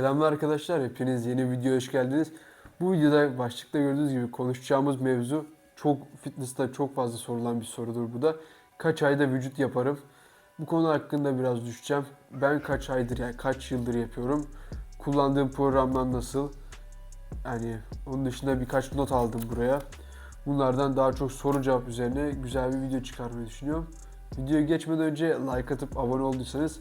Selamlar arkadaşlar, hepiniz yeni videoya hoş geldiniz. Bu videoda başlıkta gördüğünüz gibi konuşacağımız mevzu çok fitness'ta çok fazla sorulan bir sorudur bu da. Kaç ayda vücut yaparım? Bu konu hakkında biraz düşeceğim. Ben kaç aydır yani kaç yıldır yapıyorum? Kullandığım programlar nasıl? Yani onun dışında birkaç not aldım buraya. Bunlardan daha çok soru cevap üzerine güzel bir video çıkarmayı düşünüyorum. Videoya geçmeden önce like atıp abone olduysanız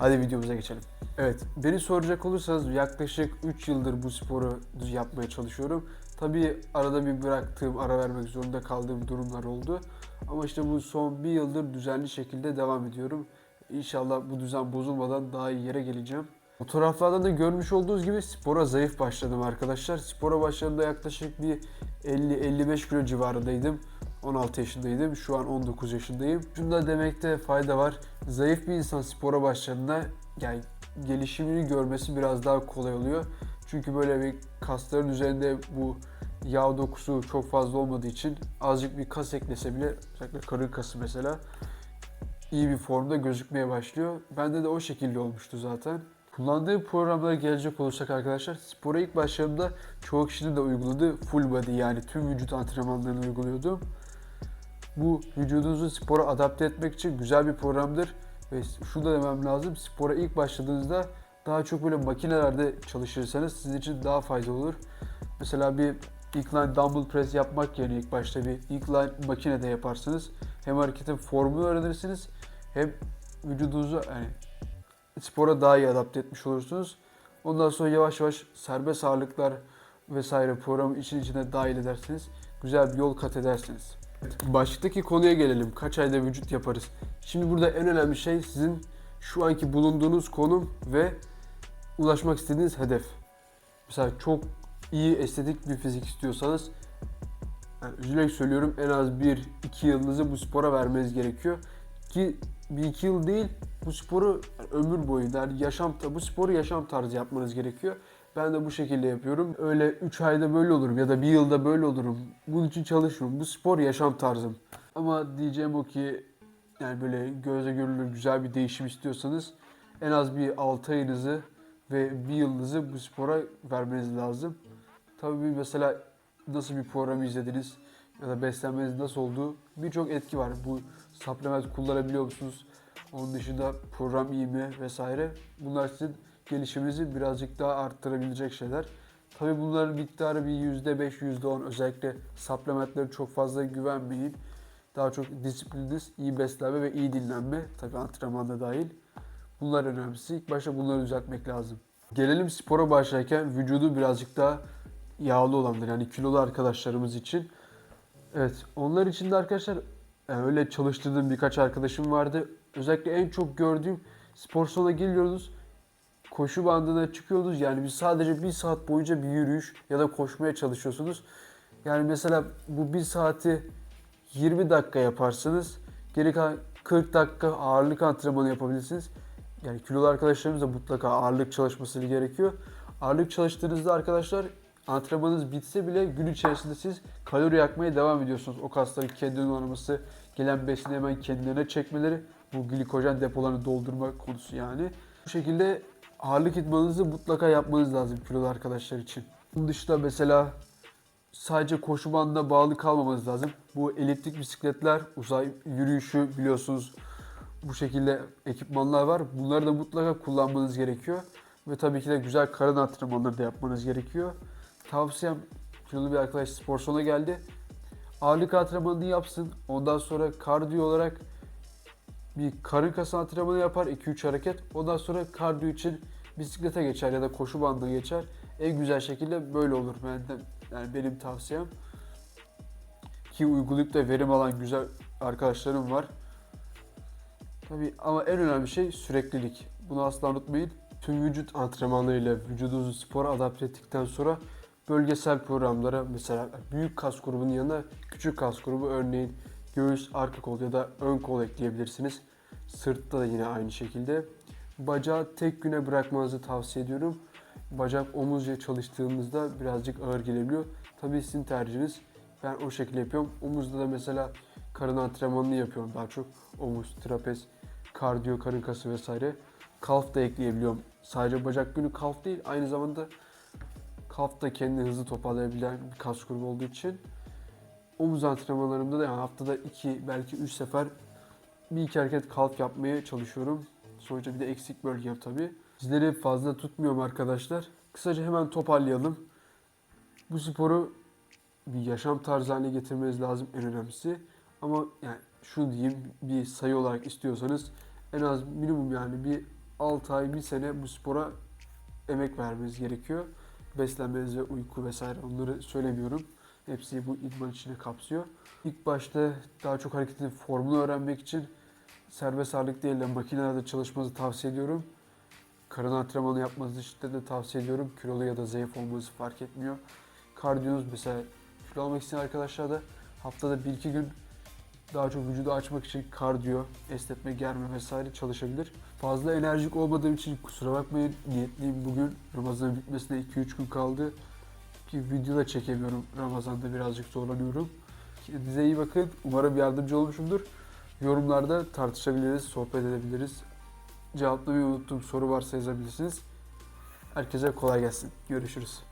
hadi videomuza geçelim. Evet, beni soracak olursanız yaklaşık 3 yıldır bu sporu yapmaya çalışıyorum. Tabii arada bir bıraktığım, ara vermek zorunda kaldığım durumlar oldu. Ama işte bu son bir yıldır düzenli şekilde devam ediyorum. İnşallah bu düzen bozulmadan daha iyi yere geleceğim. Fotoğraflardan da görmüş olduğunuz gibi spora zayıf başladım arkadaşlar. Spora başladığımda yaklaşık bir 50-55 kilo civarındaydım. 16 yaşındaydım. Şu an 19 yaşındayım. Şunu da demekte fayda var. Zayıf bir insan spora başladığında yani gelişimini görmesi biraz daha kolay oluyor. Çünkü böyle bir kasların üzerinde bu yağ dokusu çok fazla olmadığı için azıcık bir kas eklese bile özellikle karın kası mesela iyi bir formda gözükmeye başlıyor. Bende de o şekilde olmuştu zaten. Kullandığım programlara gelecek olursak arkadaşlar spora ilk başladığımda çoğu kişinin de uyguladığı full body yani tüm vücut antrenmanlarını uyguluyordum. Bu vücudunuzu spora adapte etmek için güzel bir programdır. Ve şunu da demem lazım. Spora ilk başladığınızda daha çok böyle makinelerde çalışırsanız sizin için daha faydalı olur. Mesela bir incline dumbbell press yapmak yerine ilk başta bir incline makinede yaparsınız. Hem hareketin formunu öğrenirsiniz hem vücudunuzu yani spora daha iyi adapte etmiş olursunuz. Ondan sonra yavaş yavaş serbest ağırlıklar vesaire programı için içine dahil edersiniz. Güzel bir yol kat edersiniz. Başlıktaki konuya gelelim. Kaç ayda vücut yaparız? Şimdi burada en önemli şey sizin şu anki bulunduğunuz konum ve ulaşmak istediğiniz hedef. Mesela çok iyi estetik bir fizik istiyorsanız yani üzülerek söylüyorum en az 1-2 yılınızı bu spora vermeniz gerekiyor. Ki bir iki yıl değil bu sporu yani ömür boyu yani yaşam bu sporu yaşam tarzı yapmanız gerekiyor. Ben de bu şekilde yapıyorum. Öyle 3 ayda böyle olurum ya da bir yılda böyle olurum. Bunun için çalışmıyorum. Bu spor yaşam tarzım. Ama diyeceğim o ki yani böyle göze görülür güzel bir değişim istiyorsanız en az bir 6 ayınızı ve bir yılınızı bu spora vermeniz lazım. Tabii mesela nasıl bir programı izlediniz ya da beslenmeniz nasıl olduğu birçok etki var. Bu supplement kullanabiliyor musunuz? Onun dışında program iyi mi vesaire. Bunlar sizin gelişiminizi birazcık daha arttırabilecek şeyler. Tabii bunların miktarı bir %5, %10 özellikle supplementlere çok fazla güvenmeyin. Daha çok disiplininiz, iyi beslenme ve iyi dinlenme. Tabii antrenmanda dahil. Bunlar önemlisi. İlk başta bunları düzeltmek lazım. Gelelim spora başlarken vücudu birazcık daha yağlı olanlar yani kilolu arkadaşlarımız için. Evet onlar için de arkadaşlar yani öyle çalıştırdığım birkaç arkadaşım vardı. Özellikle en çok gördüğüm spor salona geliyoruz. Koşu bandına çıkıyoruz. Yani biz sadece bir saat boyunca bir yürüyüş ya da koşmaya çalışıyorsunuz. Yani mesela bu bir saati 20 dakika yaparsınız. Geri kalan 40 dakika ağırlık antrenmanı yapabilirsiniz. Yani kilolu arkadaşlarımız da mutlaka ağırlık çalışması gerekiyor. Ağırlık çalıştığınızda arkadaşlar antrenmanınız bitse bile gün içerisinde siz kalori yakmaya devam ediyorsunuz. O kasların kendini onarması, gelen besini hemen kendilerine çekmeleri, bu glikojen depolarını doldurma konusu yani. Bu şekilde ağırlık idmanınızı mutlaka yapmanız lazım kilolu arkadaşlar için. Bunun dışında mesela sadece koşu bandına bağlı kalmamanız lazım. Bu eliptik bisikletler, uzay yürüyüşü biliyorsunuz bu şekilde ekipmanlar var. Bunları da mutlaka kullanmanız gerekiyor. Ve tabii ki de güzel karın antrenmanları da yapmanız gerekiyor. Tavsiyem kilolu bir arkadaş spor salonuna geldi. Ağırlık antrenmanını yapsın. Ondan sonra kardiyo olarak bir karın kası antrenmanı yapar 2-3 hareket. Ondan sonra kardiyo için bisiklete geçer ya da koşu bandına geçer. En güzel şekilde böyle olur. Benden, yani benim tavsiyem. Ki uygulayıp da verim alan güzel arkadaşlarım var. Tabii ama en önemli şey süreklilik. Bunu asla unutmayın. Tüm vücut antrenmanlarıyla vücudunuzu spora adapte ettikten sonra bölgesel programlara mesela büyük kas grubunun yanına küçük kas grubu örneğin göğüs, arka kol ya da ön kol ekleyebilirsiniz. Sırtta da yine aynı şekilde. Bacağı tek güne bırakmanızı tavsiye ediyorum. Bacak omuzca çalıştığımızda birazcık ağır gelebiliyor. Tabii sizin tercihiniz. Ben o şekilde yapıyorum. Omuzda da mesela karın antrenmanını yapıyorum daha çok. Omuz, trapez, kardiyo, karın kası vesaire. kalf da ekleyebiliyorum. Sadece bacak günü kalf değil aynı zamanda kalf da kendini hızlı toparlayabilen bir kas grubu olduğu için omuz antrenmanlarımda da yani haftada 2 belki 3 sefer bir iki hareket kalf yapmaya çalışıyorum. Sonuçta bir de eksik bölgem tabii. Sizleri fazla tutmuyorum arkadaşlar. Kısaca hemen toparlayalım. Bu sporu bir yaşam tarzı haline getirmeniz lazım en önemlisi. Ama yani şunu diyeyim bir sayı olarak istiyorsanız en az minimum yani bir 6 ay, 1 sene bu spora emek vermeniz gerekiyor. Beslenmeniz ve uyku vesaire onları söylemiyorum. Hepsi bu idman içine kapsıyor. İlk başta daha çok hareketin formunu öğrenmek için serbest ağırlık değil de makinelerde çalışmanızı tavsiye ediyorum. Karın antrenmanı yapmanızı şiddetle tavsiye ediyorum. Kilolu ya da zayıf olmanız fark etmiyor. Kardiyonuz mesela kilo almak isteyen arkadaşlar da haftada 1-2 gün daha çok vücudu açmak için kardiyo, esnetme, germe vesaire çalışabilir. Fazla enerjik olmadığım için kusura bakmayın. Niyetliyim bugün. Ramazan'ın bitmesine 2-3 gün kaldı. Bir video da çekemiyorum. Ramazan'da birazcık zorlanıyorum. Kendinize iyi bakın. Umarım yardımcı olmuşumdur. Yorumlarda tartışabiliriz, sohbet edebiliriz. Cevaplamayı unuttuğum soru varsa yazabilirsiniz. Herkese kolay gelsin. Görüşürüz.